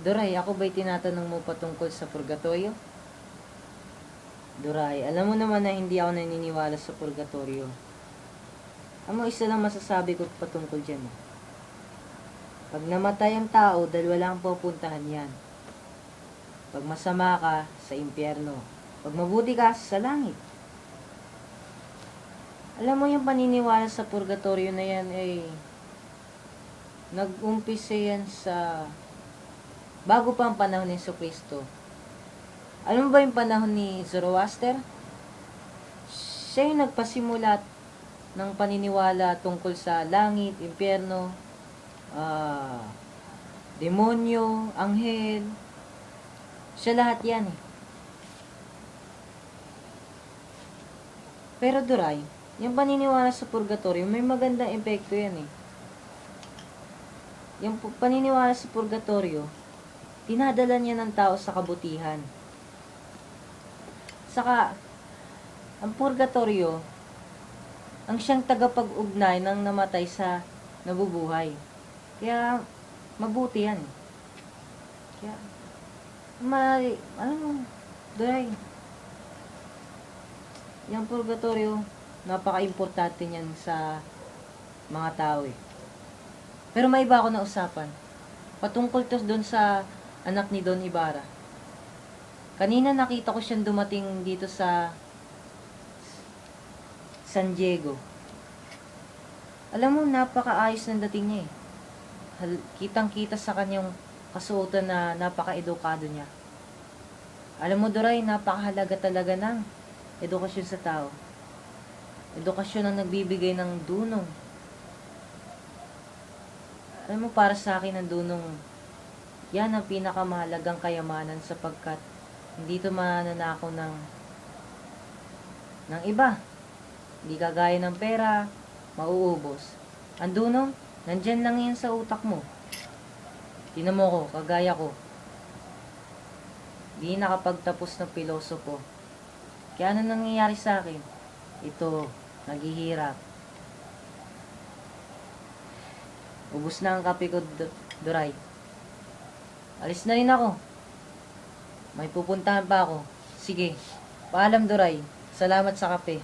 Duray, ako ba'y tinatanong mo patungkol sa purgatorio? Duray, alam mo naman na hindi ako naniniwala sa purgatorio. Amo, isa lang masasabi ko patungkol dyan. ah. Pag namatay ang tao, dalawa lang ang pupuntahan yan. Pag masama ka, sa impyerno. Pag mabuti ka, sa langit. Alam mo yung paniniwala sa purgatorio na yan ay nag-umpisa yan sa bago pa ang panahon ni Yesu Kristo. Alam mo ba yung panahon ni Zoroaster? Siya yung nagpasimulat ng paniniwala tungkol sa langit, impyerno, ah, demonyo, anghel. Siya lahat yan eh. Pero Duray, yung paniniwala sa purgatorio, may magandang epekto yan eh. Yung paniniwala sa purgatorio, dinadala niya ng tao sa kabutihan. Saka, ang purgatorio, ang siyang tagapag-ugnay ng namatay sa nabubuhay. Kaya, mabuti yan. Kaya, ma, ano mo, Duray, yung purgatorio, napaka-importante niyan sa mga tao eh. Pero may iba ako na usapan. Patungkol to doon sa anak ni Don Ibarra. Kanina nakita ko siyang dumating dito sa San Diego. Alam mo, napakaayos ng dating niya eh. Kitang-kita sa kanyang kasuotan na napaka-edukado niya. Alam mo, Doray, napakahalaga talaga ng edukasyon sa tao. Edukasyon ang nagbibigay ng dunong. Alam mo, para sa akin ang dunong, yan ang pinakamahalagang kayamanan sapagkat hindi ito mananakaw ng ng iba. Hindi kagaya ng pera, mauubos. Ang dunong, nandyan lang yan sa utak mo. Tinan mo ko, kagaya ko. Di nakapagtapos ng pilosopo. Kaya ano nangyayari sa akin? Ito, naghihirap. Ubus na ang kape ko, Duray. Alis na rin ako. May pupuntahan pa ako. Sige. Paalam, Duray. Salamat sa kape.